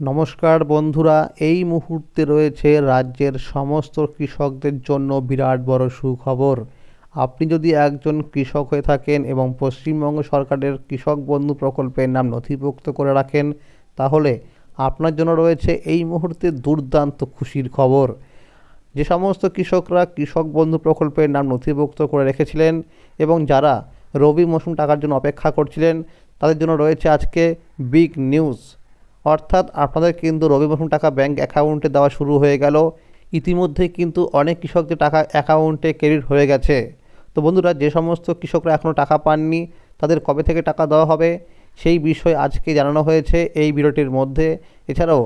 নমস্কার বন্ধুরা, এই মুহূর্তে রয়েছে রাজ্যের সমস্ত কৃষকদের জন্য বিরাট বড় সুখবর। আপনি যদি একজন কৃষক হয়ে থাকেন এবং পশ্চিমবঙ্গ সরকারের কৃষক বন্ধু প্রকল্পের নাম নথিভুক্ত করে রাখেন, তাহলে আপনার জন্য রয়েছে এই মুহূর্তে দুর্দান্ত খুশির খবর। যে সমস্ত কৃষকরা কৃষক বন্ধু প্রকল্পের নাম নথিভুক্ত করে রেখেছিলেন এবং যারা রবি মৌসুম টাকার জন্য অপেক্ষা করছিলেন, তাদের জন্য রয়েছে আজকে বিগ নিউজ। অর্থাৎ আপনাদের কিন্তু রবি মৌসুম টাকা ব্যাংক অ্যাকাউন্টে দেওয়া শুরু হয়ে গেল। ইতিমধ্যেই কিন্তু অনেক কৃষকদের টাকা অ্যাকাউন্টে ক্রেডিট হয়ে গেছে। তো বন্ধুরা, যে সমস্ত কৃষকরা এখনও টাকা পাননি, তাদের কবে থেকে টাকা দেওয়া হবে, সেই বিষয় আজকে জানানো হয়েছে এই ভিডিওটির মধ্যে। এছাড়াও,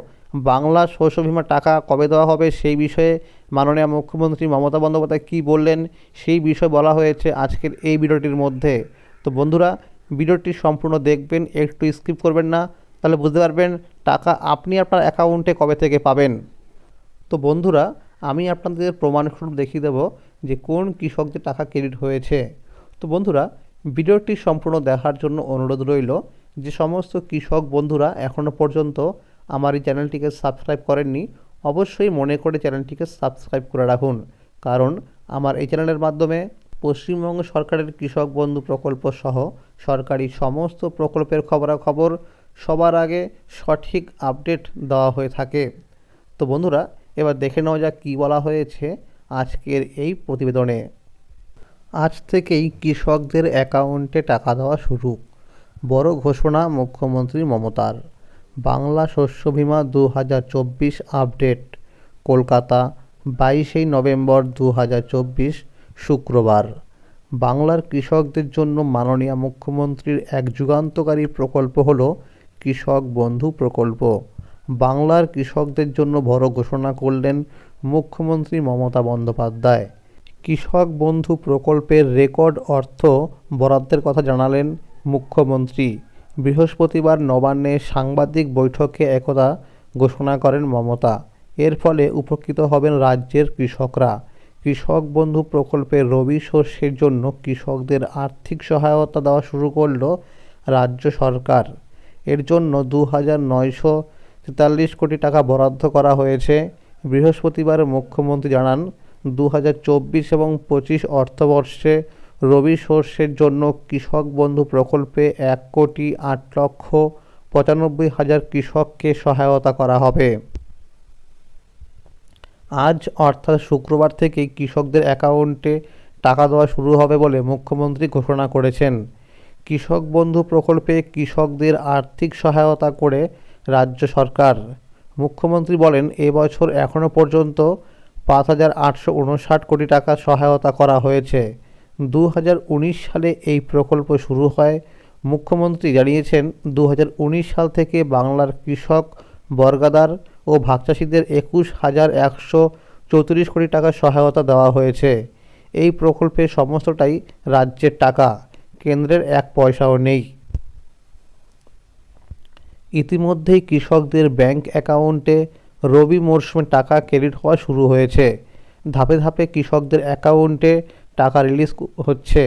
বাংলা শস্য বিমার টাকা কবে দেওয়া হবে, সেই বিষয়ে মাননীয় মুখ্যমন্ত্রী মমতা বন্দ্যোপাধ্যায় কী বললেন, সেই বিষয় বলা হয়েছে আজকের এই ভিডিওটির মধ্যে। তো বন্ধুরা, ভিডিওটি সম্পূর্ণ দেখবেন, একটু স্কিপ করবেন না। তাহলে বুঝতে পারবেন টাকা আপনি আপনার অ্যাকাউন্টে কবে থেকে পাবেন। তো বন্ধুরা, আমি আপনাদের প্রমাণস্বরূপ দেখিয়ে দেবো যে কোন কৃষকদের টাকা ক্রেডিট হয়েছে। তো বন্ধুরা, ভিডিওটি সম্পূর্ণ দেখার জন্য অনুরোধ রইল যে সমস্ত কৃষক বন্ধুরা এখনও পর্যন্ত আমার এই চ্যানেলটিকে সাবস্ক্রাইব করেননি, অবশ্যই মনে করে চ্যানেলটিকে সাবস্ক্রাইব করে রাখুন। কারণ আমার এই চ্যানেলের মাধ্যমে পশ্চিমবঙ্গ সরকারের কৃষক বন্ধু প্রকল্প সহ সরকারি সমস্ত প্রকল্পের খবরাখবর সবার আগে সঠিক আপডেট দেওয়া হয়ে থাকে। তো বন্ধুরা, এবার দেখে নেওয়া যাক কী বলা হয়েছে আজকের এই প্রতিবেদনে। আজ থেকেই কৃষকদের অ্যাকাউন্টে টাকা দেওয়া শুরু। বড় ঘোষণা মুখ্যমন্ত্রী মমতার। বাংলা শস্য বীমা দু আপডেট। কলকাতা, বাইশে নভেম্বর দু হাজার চব্বিশ, শুক্রবার। বাংলার কৃষকদের জন্য মাননীয় মুখ্যমন্ত্রীর এক যুগান্তকারী প্রকল্প হল কৃষক বন্ধু প্রকল্প। বাংলার কৃষকদের জন্য বড় ঘোষণা করলেন মুখ্যমন্ত্রী মমতা বন্দ্যোপাধ্যায়। কৃষক বন্ধু প্রকল্পের রেকর্ড অর্থ বরাদ্দের কথা জানালেন মুখ্যমন্ত্রী। বৃহস্পতিবার নবান্নে সাংবাদিক বৈঠকে একদা ঘোষণা করেন মমতা। এর ফলে উপকৃত হবেন রাজ্যের কৃষকরা। কৃষক বন্ধু প্রকল্পের রবি শস্যের জন্য কৃষকদের আর্থিক সহায়তা দেওয়া শুরু করল রাজ্য সরকার। এর জন্য দু হাজার নয়শো তেতাল্লিশ কোটি টাকা বরাদ্দ করা হয়েছে। বৃহস্পতিবার মুখ্যমন্ত্রী জানান দু হাজার চব্বিশ এবং পঁচিশ অর্থবর্ষে রবি শস্যের জন্য কৃষক বন্ধু প্রকল্পে এক কোটি আট লক্ষ পঁচানব্বই হাজার কৃষককে সহায়তা করা হবে। আজ, অর্থাৎ শুক্রবার থেকে কৃষকদের অ্যাকাউন্টে টাকা দেওয়া শুরু হবে বলে মুখ্যমন্ত্রী ঘোষণা করেছেন। কৃষক বন্ধু প্রকল্পে কৃষকদের আর্থিক সহায়তা করে রাজ্য সরকার। মুখ্যমন্ত্রী বলেন এবছর এখনও পর্যন্ত পাঁচ হাজার আটশো উনষাট কোটি টাকা সহায়তা করা হয়েছে। দু হাজার উনিশ সালে এই প্রকল্প শুরু হয়। মুখ্যমন্ত্রী জানিয়েছেন দু হাজার উনিশ সাল থেকে বাংলার কৃষক বর্গাদার ও ভাগচাষীদের একুশ হাজার একশো চৌত্রিশ কোটি টাকা সহায়তা দেওয়া হয়েছে। এই প্রকল্পের সমস্তটাই রাজ্যের টাকা। কেন্দ্রের এক পয়সাও নেই। ইতিমধ্যেই কৃষকদের ব্যাংক অ্যাকাউন্টে রবি মরশুমে টাকা ক্রেডিট হওয়া শুরু হয়েছে। ধাপে ধাপে কৃষকদের অ্যাকাউন্টে টাকা রিলিজ হচ্ছে।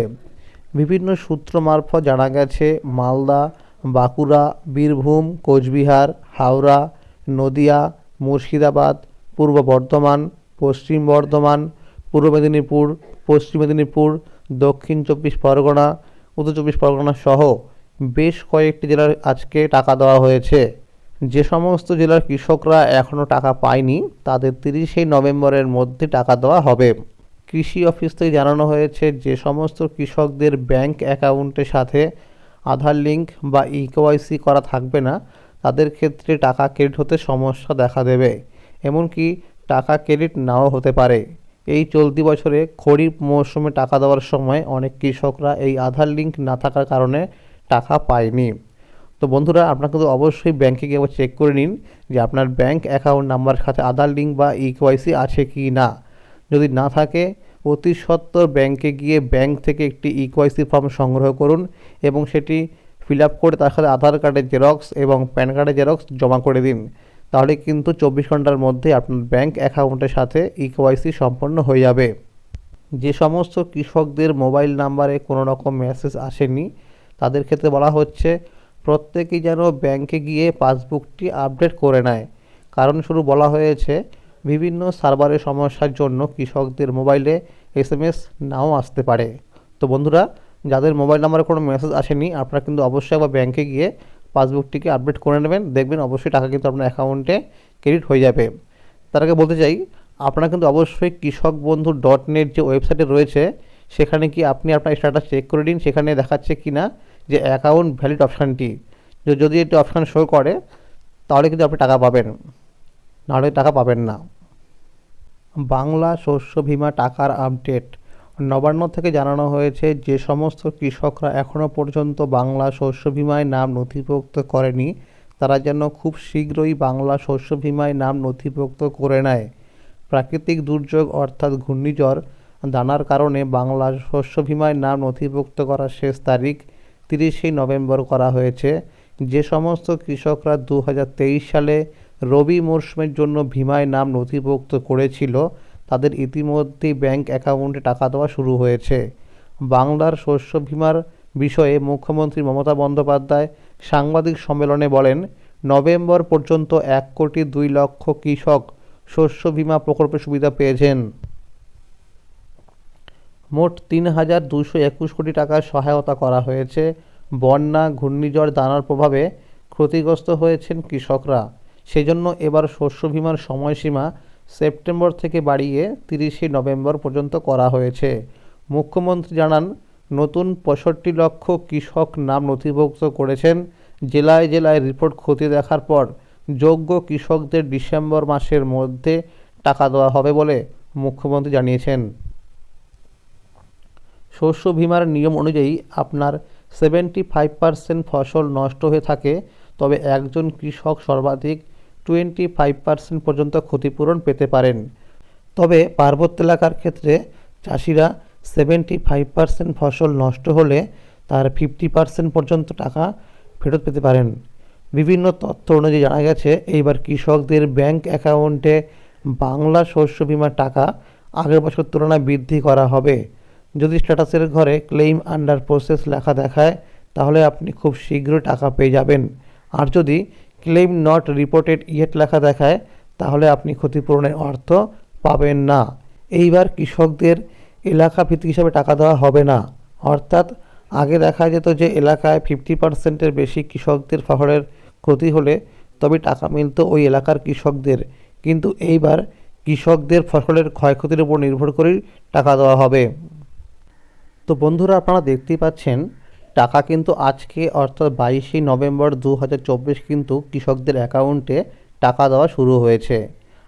বিভিন্ন সূত্র মারফত জানা গেছে, মালদা, বাঁকুড়া, বীরভূম, কোচবিহার, হাওড়া, নদিয়া, মুর্শিদাবাদ, পূর্ব বর্ধমান, পশ্চিম বর্ধমান, পূর্ব মেদিনীপুর, পশ্চিম মেদিনীপুর, দক্ষিণ চব্বিশ পরগনা উত্তর চব্বিশ পরগনা সহ বেশ কয়েকটি জেলার আজকে টাকা দেওয়া হয়েছে। যে সমস্ত জেলার কৃষকরা এখনও টাকা পায়নি, তাদের তিরিশে নভেম্বরের মধ্যে টাকা দেওয়া হবে। কৃষি অফিস থেকে জানানো হয়েছে, যে সমস্ত কৃষকদের ব্যাংক অ্যাকাউন্টের সাথে আধার লিঙ্ক বা ইকেওয়াইসি করা থাকবে না, তাদের ক্ষেত্রে টাকা ক্রেডিট হতে সমস্যা দেখা দেবে। এমনকি টাকা ক্রেডিট নাও হতে পারে। এই চলতি বছরে খরিফ মৌসুমে টাকা দেওয়ার সময় অনেক কৃষকরা এই আধার লিঙ্ক না থাকার কারণে টাকা পায়নি। তো বন্ধুরা, আপনারা কিন্তু অবশ্যই ব্যাংকে গিয়ে চেক করে নিন যে আপনার ব্যাংক অ্যাকাউন্ট নাম্বার সাথে আধার লিঙ্ক বা ইকেওয়াইসি আছে কি না। যদি না থাকে, অতি সত্বর ব্যাংকে গিয়ে ব্যাংক থেকে একটি ইকোয়াইসি ফর্ম সংগ্রহ করুন এবং সেটি ফিল আপ করে তার সাথে আধার কার্ডের জেরক্স এবং প্যান কার্ডের জেরক্স জমা করে দিন। তাহলে কিন্তু চব্বিশ ঘণ্টার মধ্যে আপনার ব্যাংক অ্যাকাউন্টের সাথে ইকোয়াইসি সম্পন্ন হয়ে যাবে। যে সমস্ত কৃষকদের মোবাইল নাম্বারে কোনো রকম মেসেজ আসেনি, তাদের ক্ষেত্রে বলা হচ্ছে, প্রত্যেকেই যেন ব্যাংকে গিয়ে পাসবুকটি আপডেট করে নেয়। কারণ শুরু বলা হয়েছে, বিভিন্ন সার্ভারের সমস্যার জন্য কৃষকদের মোবাইলে এস এম এস নাও আসতে পারে। তো বন্ধুরা, যাদের মোবাইল নাম্বারে কোনো মেসেজ আসেনি, আপনারা কিন্তু অবশ্যই আবার ব্যাংকে গিয়ে পাসবুকটিকে আপডেট করে নেবেন। দেখবেন অবশ্যই টাকা কিন্তু আপনার অ্যাকাউন্টে ক্রেডিট হয়ে যাবে। তার আগে বলতে চাই, আপনারা কিন্তু অবশ্যই কৃষক বন্ধু ডট নেট যে ওয়েবসাইটে রয়েছে, সেখানে কি আপনি আপনার স্ট্যাটাস চেক করে দিন সেখানে দেখাচ্ছে কি না যে অ্যাকাউন্ট ভ্যালিড অপশানটি যদি এটি অপশান শো করে, তাহলে কিন্তু আপনি টাকা পাবেন। নাহলে টাকা পাবেন না। বাংলা শস্য বীমা টাকার আপডেট নবান্ন থেকে জানানো হয়েছে, যে সমস্ত কৃষকরা এখনও পর্যন্ত বাংলা শস্য বীমায় নাম নথিভুক্ত করেনি, তারা যেন খুব শীঘ্রই বাংলা শস্য বিমায় নাম নথিভুক্ত করে নেয়। প্রাকৃতিক দুর্যোগ অর্থাৎ ঘূর্ণিঝড় দানার কারণে বাংলা শস্য বিমায় নাম নথিভুক্ত করার শেষ তারিখ তিরিশে নভেম্বর করা হয়েছে। যে সমস্ত কৃষকরা দু হাজার তেইশ সালে রবি মরশুমের জন্য বীমায় নাম নথিভুক্ত করেছিল তাদের ইতিমধ্যেই ব্যাংক অ্যাকাউন্টে টাকা দেওয়া শুরু হয়েছে। বাংলার শস্য বিমার বিষয়ে মুখ্যমন্ত্রী মমতা বন্দ্যোপাধ্যায় সাংবাদিক সম্মেলনে বলেন, নভেম্বর পর্যন্ত এক কোটি দুই লক্ষ কৃষক শস্য বিমা প্রকল্পের সুবিধা পেয়েছেন। মোট তিন হাজার দুশো একুশ কোটি টাকার সহায়তা করা হয়েছে। বন্যা, ঘূর্ণিঝড়, দানার প্রভাবে ক্ষতিগ্রস্ত হয়েছেন কৃষকরা। সেজন্য এবার শস্য বীমার সময়সীমা সেপ্টেম্বর থেকে বাড়িয়ে তিরিশে নভেম্বর পর্যন্ত করা হয়েছে। মুখ্যমন্ত্রী জানান, নতুন পঁয়ষট্টি লক্ষ কৃষক নাম নথিভুক্ত করেছেন। জেলায় জেলায় রিপোর্ট খতিয়ে দেখার পর যোগ্য কৃষকদের ডিসেম্বর মাসের মধ্যে টাকা দেওয়া হবে বলে মুখ্যমন্ত্রী জানিয়েছেন। শস্য বীমার নিয়ম অনুযায়ী আপনার সেভেন্টি ফাইভ পার্সেন্ট ফসল নষ্ট হয়ে থাকে, তবে একজন কৃষক সর্বাধিক টোয়েন্টি ফাইভ পার্সেন্ট পর্যন্ত ক্ষতিপূরণ পেতে পারেন। তবে পার্বত্য এলাকার ক্ষেত্রে চাষিরা সেভেন্টি ফাইভ পার্সেন্ট ফসল নষ্ট হলে তার ফিফটি পার্সেন্ট পর্যন্ত টাকা ফেরত পেতে পারেন। বিভিন্ন তথ্য অনুযায়ী জানা গেছে, এইবার কৃষকদের ব্যাংক অ্যাকাউন্টে বাংলা শস্য বিমার টাকা আগের বছর তুলনায় বৃদ্ধি করা হবে। যদি স্ট্যাটাসের ঘরে ক্লেইম আন্ডার প্রসেস লেখা দেখায়, তাহলে আপনি খুব শীঘ্রই টাকা পেয়ে যাবেন। আর যদি ক্লেইম নট রিপোর্টেড ইয়েট লেখা দেখায়, তাহলে আপনি ক্ষতিপূরণের অর্থ পাবেন না। এইবার কৃষকদের এলাকা ভিত্তিক হিসাবে টাকা দেওয়া হবে না। অর্থাৎ আগে দেখা যেত যে এলাকায় ফিফটি পার্সেন্টের বেশি কৃষকদের ফসলের ক্ষতি হলে তবে টাকা মিলত ওই এলাকার কৃষকদের। কিন্তু এইবার কৃষকদের ফসলের ক্ষয়ক্ষতির উপর নির্ভর করেই টাকা দেওয়া হবে। তো বন্ধুরা, আপনারা দেখতেই পাচ্ছেন টাকা কিন্তু আজকে, অর্থাৎ বাইশে নভেম্বর দু হাজার চব্বিশ কিন্তু কৃষকদের অ্যাকাউন্টে টাকা দেওয়া শুরু হয়েছে।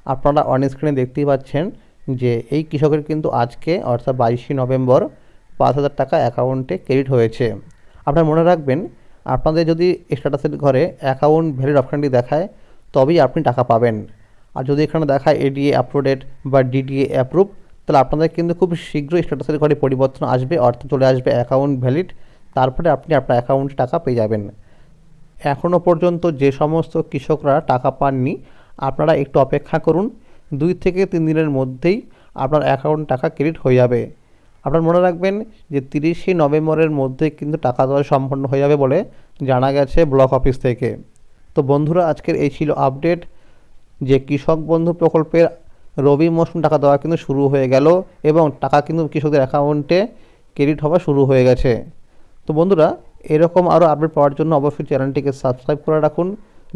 আপনারা অন স্ক্রিনে দেখতেই পাচ্ছেন যে এই কৃষকের কিন্তু আজকে, অর্থাৎ বাইশে নভেম্বর পাঁচ হাজার টাকা অ্যাকাউন্টে ক্রেডিট হয়েছে। আপনারা মনে রাখবেন, আপনাদের যদি স্ট্যাটাসের ঘরে অ্যাকাউন্ট ভ্যালিড অপশানটি দেখায়, তবেই আপনি টাকা পাবেন। আর যদি এখানে দেখায় এডিএ আপলোডেড বা ডিডিএ অ্যাপ্রুভ তাহলে আপনাদের কিন্তু খুব শীঘ্রই স্ট্যাটাসের ঘরে পরিবর্তন আসবে, অর্থাৎ চলে আসবে অ্যাকাউন্ট ভ্যালিড তারপরে আপনি আপনার অ্যাকাউন্টে টাকা পেয়ে যাবেন। এখনও পর্যন্ত যে সমস্ত কৃষকরা টাকা পাননি, আপনারা একটু অপেক্ষা করুন। দুই থেকে তিন দিনের মধ্যেই আপনার অ্যাকাউন্ট টাকা ক্রেডিট হয়ে যাবে। আপনার মনে রাখবেন যে তিরিশে নভেম্বরের মধ্যে কিন্তু টাকা দেওয়া সম্পন্ন হয়ে যাবে বলে জানা গেছে ব্লক অফিস থেকে। তো বন্ধুরা, আজকের এই ছিল আপডেট যে কৃষক বন্ধু প্রকল্পের রবি মৌসুম টাকা দেওয়া কিন্তু শুরু হয়ে গেল এবং টাকা কিন্তু কৃষকদের অ্যাকাউন্টে ক্রেডিট হওয়া শুরু হয়ে গেছে। তো বন্ধুরা, এরকম আরও আপডেট পাওয়ার জন্য অবশ্যই চ্যানেলটিকে সাবস্ক্রাইব করে রাখুন।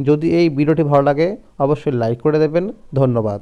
যদি এই ভিডিওটি ভালো লাগে, অবশ্যই লাইক করে দেবেন। ধন্যবাদ।